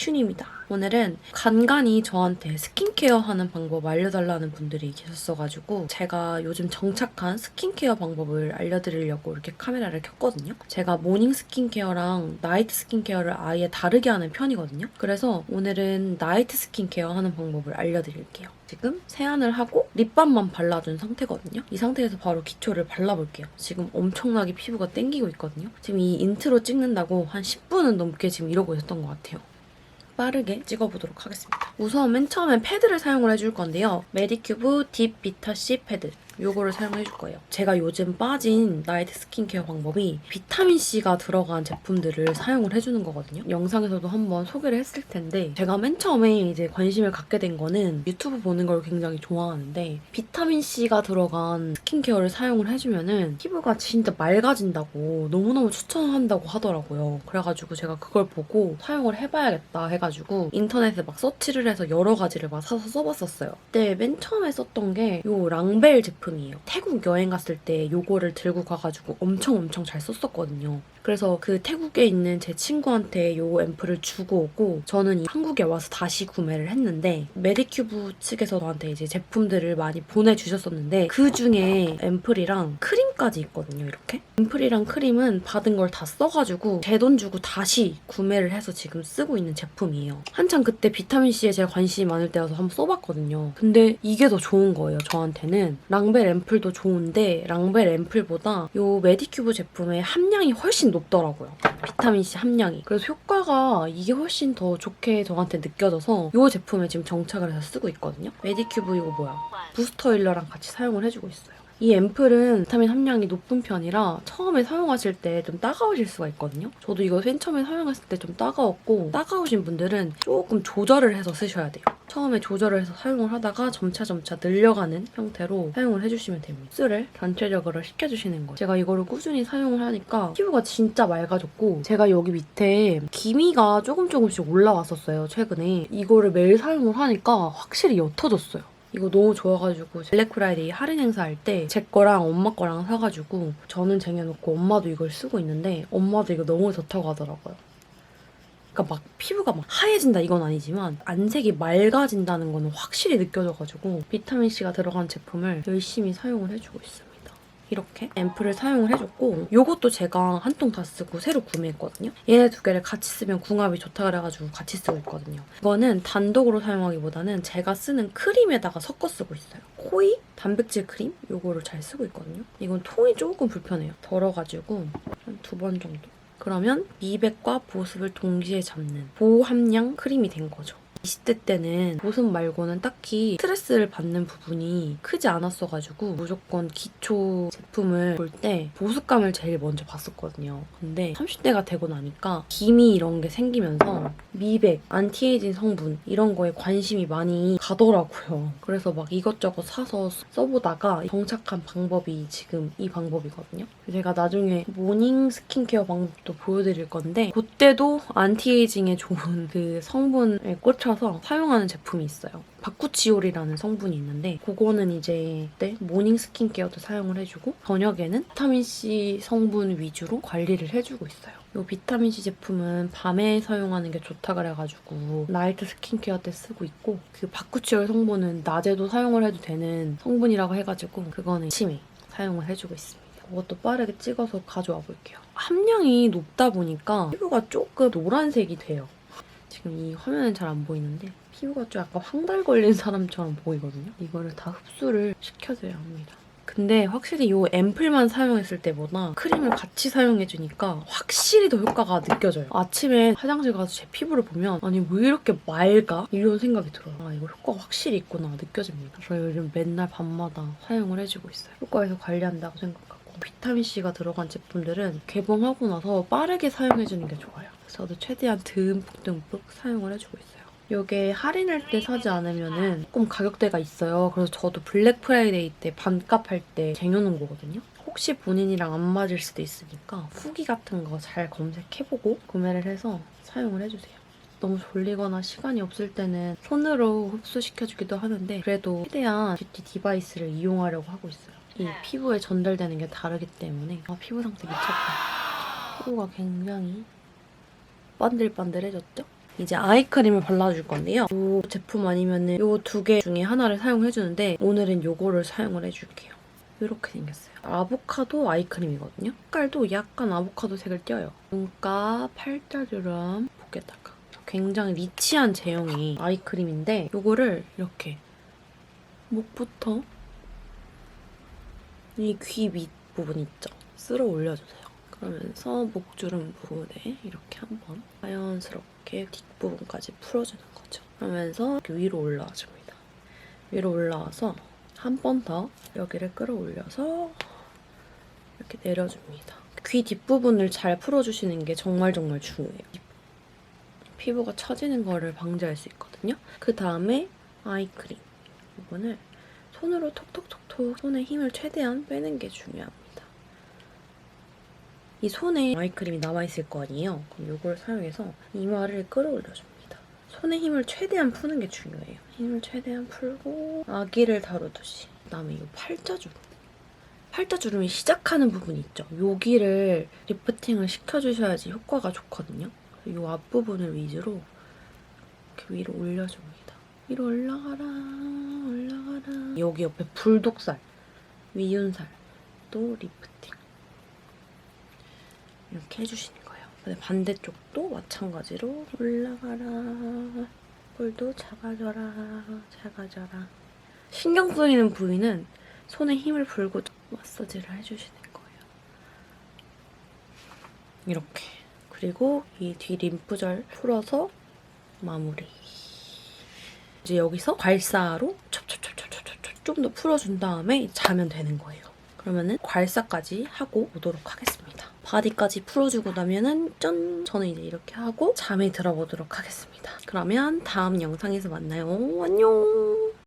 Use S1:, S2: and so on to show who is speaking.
S1: 슌입니다. 오늘은 간간히 저한테 스킨케어 하는 방법 알려달라는 분들이 계셨어가지고 제가 요즘 정착한 스킨케어 방법을 알려드리려고 이렇게 카메라를 켰거든요. 제가 모닝 스킨케어랑 나이트 스킨케어를 아예 다르게 하는 편이거든요. 그래서 오늘은 나이트 스킨케어 하는 방법을 알려드릴게요. 지금 세안을 하고 립밤만 발라준 상태거든요. 이 상태에서 바로 기초를 발라볼게요. 지금 엄청나게 피부가 땡기고 있거든요. 지금 이 인트로 찍는다고 한 10분은 넘게 지금 이러고 있었던 것 같아요. 빠르게 찍어보도록 하겠습니다. 우선 맨 처음엔 패드를 사용을 해줄 건데요. 메디큐브 딥 비타C 패드. 요거를 사용해 줄 거예요. 제가 요즘 빠진 나이트 스킨케어 방법이 비타민C가 들어간 제품들을 사용을 해주는 거거든요. 영상에서도 한번 소개를 했을 텐데 제가 맨 처음에 이제 관심을 갖게 된 거는 유튜브 보는 걸 굉장히 좋아하는데 비타민C가 들어간 스킨케어를 사용을 해주면은 피부가 진짜 맑아진다고 너무너무 추천한다고 하더라고요. 그래가지고 제가 그걸 보고 사용을 해봐야겠다 해가지고 인터넷에 막 서치를 해서 여러 가지를 막 사서 써봤었어요. 그때 맨 처음에 썼던 게 요 랑벨 제품 이에요. 태국 여행 갔을 때 요거를 들고 가가지고 엄청 엄청 잘 썼었거든요. 그래서 그 태국에 있는 제 친구한테 요 앰플을 주고 오고 저는 이 한국에 와서 다시 구매를 했는데 메디큐브 측에서 저한테 이제 제품들을 많이 보내주셨었는데 그 중에 앰플이랑 크림까지 있거든요 이렇게. 앰플이랑 크림은 받은 걸 다 써가지고 제 돈 주고 다시 구매를 해서 지금 쓰고 있는 제품이에요. 한창 그때 비타민C에 제가 관심이 많을 때여서 한번 써봤거든요. 근데 이게 더 좋은 거예요 저한테는. 랑벨 앰플도 좋은데 랑벨 앰플보다 요 메디큐브 제품의 함량이 훨씬 높더라고요. 비타민C 함량이. 그래서 효과가 이게 훨씬 더 좋게 저한테 느껴져서 이 제품에 지금 정착을 해서 쓰고 있거든요. 메디큐브 이거 뭐야? 부스터 힐러랑 같이 사용을 해주고 있어요. 이 앰플은 비타민 함량이 높은 편이라 처음에 사용하실 때 좀 따가우실 수가 있거든요. 저도 이거 맨 처음에 사용했을 때 좀 따가웠고 따가우신 분들은 조금 조절을 해서 쓰셔야 돼요. 처음에 조절을 해서 사용을 하다가 점차점차 늘려가는 형태로 사용을 해주시면 됩니다. 흡수를 전체적으로 시켜주시는 거예요. 제가 이거를 꾸준히 사용을 하니까 피부가 진짜 맑아졌고 제가 여기 밑에 기미가 조금 조금씩 올라왔었어요, 최근에. 이거를 매일 사용을 하니까 확실히 옅어졌어요. 이거 너무 좋아가지고 블랙프라이데이 할인 행사할 때 제 거랑 엄마 거랑 사가지고 저는 쟁여놓고 엄마도 이걸 쓰고 있는데 엄마도 이거 너무 좋다고 하더라고요. 그러니까 막 피부가 막 하얘진다 이건 아니지만 안색이 맑아진다는 거는 확실히 느껴져가지고 비타민C가 들어간 제품을 열심히 사용을 해주고 있습니다. 이렇게 앰플을 사용을 해줬고 요것도 제가 한 통 다 쓰고 새로 구매했거든요. 얘네 두 개를 같이 쓰면 궁합이 좋다 그래가지고 같이 쓰고 있거든요. 이거는 단독으로 사용하기보다는 제가 쓰는 크림에다가 섞어 쓰고 있어요. 코이 단백질 크림 요거를 잘 쓰고 있거든요. 이건 통이 조금 불편해요. 덜어가지고 한 두 번 정도. 그러면 미백과 보습을 동시에 잡는 고함량 크림이 된 거죠. 20대 때는 보습 말고는 딱히 스트레스를 받는 부분이 크지 않았어가지고 무조건 기초 제품을 볼 때 보습감을 제일 먼저 봤었거든요. 근데 30대가 되고 나니까 기미 이런 게 생기면서 미백, 안티에이징 성분 이런 거에 관심이 많이 가더라고요. 그래서 막 이것저것 사서 써보다가 정착한 방법이 지금 이 방법이거든요. 제가 나중에 모닝 스킨케어 방법도 보여드릴 건데 그때도 안티에이징에 좋은 그 성분에 꽂혀 서 사용하는 제품이 있어요. 바쿠치올이라는 성분이 있는데 그거는 이제 때 모닝 스킨케어도 사용을 해주고 저녁에는 비타민C 성분 위주로 관리를 해주고 있어요. 이 비타민C 제품은 밤에 사용하는 게 좋다 그래가지고 나이트 스킨케어 때 쓰고 있고 그 바쿠치올 성분은 낮에도 사용을 해도 되는 성분이라고 해가지고 그거는 아침에 사용을 해주고 있습니다. 그것도 빠르게 찍어서 가져와 볼게요. 함량이 높다 보니까 피부가 조금 노란색이 돼요. 지금 이 화면은 잘 안 보이는데 피부가 좀 약간 황달 걸린 사람처럼 보이거든요. 이거를 다 흡수를 시켜줘야 합니다. 근데 확실히 이 앰플만 사용했을 때보다 크림을 같이 사용해주니까 확실히 더 효과가 느껴져요. 아침에 화장실 가서 제 피부를 보면 아니 왜 이렇게 맑아? 이런 생각이 들어요. 아 이거 효과가 확실히 있구나 느껴집니다. 저 요즘 맨날 밤마다 사용을 해주고 있어요. 효과에서 관리한다고 생각하고 비타민C가 들어간 제품들은 개봉하고 나서 빠르게 사용해주는 게 좋아요. 저도 최대한 듬뿍 듬뿍 사용을 해주고 있어요. 이게 할인할 때 사지 않으면은 조금 가격대가 있어요. 그래서 저도 블랙 프라이데이 때 반값 할 때 쟁여놓은 거거든요. 혹시 본인이랑 안 맞을 수도 있으니까 후기 같은 거 잘 검색해보고 구매를 해서 사용을 해주세요. 너무 졸리거나 시간이 없을 때는 손으로 흡수시켜주기도 하는데 그래도 최대한 뷰티 디바이스를 이용하려고 하고 있어요. 이 피부에 전달되는 게 다르기 때문에 아, 피부 상태 미쳤다. 피부가 굉장히 반들반들해졌죠? 이제 아이크림을 발라줄 건데요. 이 제품 아니면은 이두 개 중에 하나를 사용해주는데 오늘은 이거를 사용을 해줄게요. 이렇게 생겼어요. 아보카도 아이크림이거든요. 색깔도 약간 아보카도 색을 띄어요. 눈가, 팔자주름, 목에다가 굉장히 리치한 제형의 아이크림인데 이거를 이렇게 목부터 이 귀 밑 부분 있죠? 쓸어 올려주세요. 그러면서 목주름 부분에 이렇게 한번 자연스럽게 뒷부분까지 풀어주는 거죠. 그러면서 위로 올라와 줍니다. 위로 올라와서 한 번 더 여기를 끌어올려서 이렇게 내려줍니다. 귀 뒷부분을 잘 풀어주시는 게 정말 정말 중요해요. 피부가 처지는 거를 방지할 수 있거든요. 그 다음에 아이크림 부분을 손으로 톡톡톡톡 손에 힘을 최대한 빼는 게 중요합니다. 이 손에 아이크림이 남아있을 거 아니에요. 그럼 이걸 사용해서 이마를 끌어올려줍니다. 손에 힘을 최대한 푸는 게 중요해요. 힘을 최대한 풀고 아기를 다루듯이. 그 다음에 이 팔자주름. 팔자주름이 시작하는 부분 있죠. 여기를 리프팅을 시켜주셔야지 효과가 좋거든요. 이 앞부분을 위주로 이렇게 위로 올려줍니다. 위로 올라가라, 올라가라. 여기 옆에 불독살, 위윤살, 또 리프팅. 이렇게 해주시는 거예요. 근데 반대쪽도 마찬가지로 올라가라. 볼도 작아져라, 작아져라. 신경 쓰이는 부위는 손에 힘을 풀고 마사지를 해주시는 거예요. 이렇게. 그리고 이 뒤 림프절 풀어서 마무리. 이제 여기서 괄사로 촉촉촉촉촉촉 좀 더 풀어준 다음에 자면 되는 거예요. 그러면은 괄사까지 하고 오도록 하겠습니다. 바디까지 풀어주고 나면은 짠! 저는 이제 이렇게 하고 잠에 들어보도록 하겠습니다. 그러면 다음 영상에서 만나요. 안녕!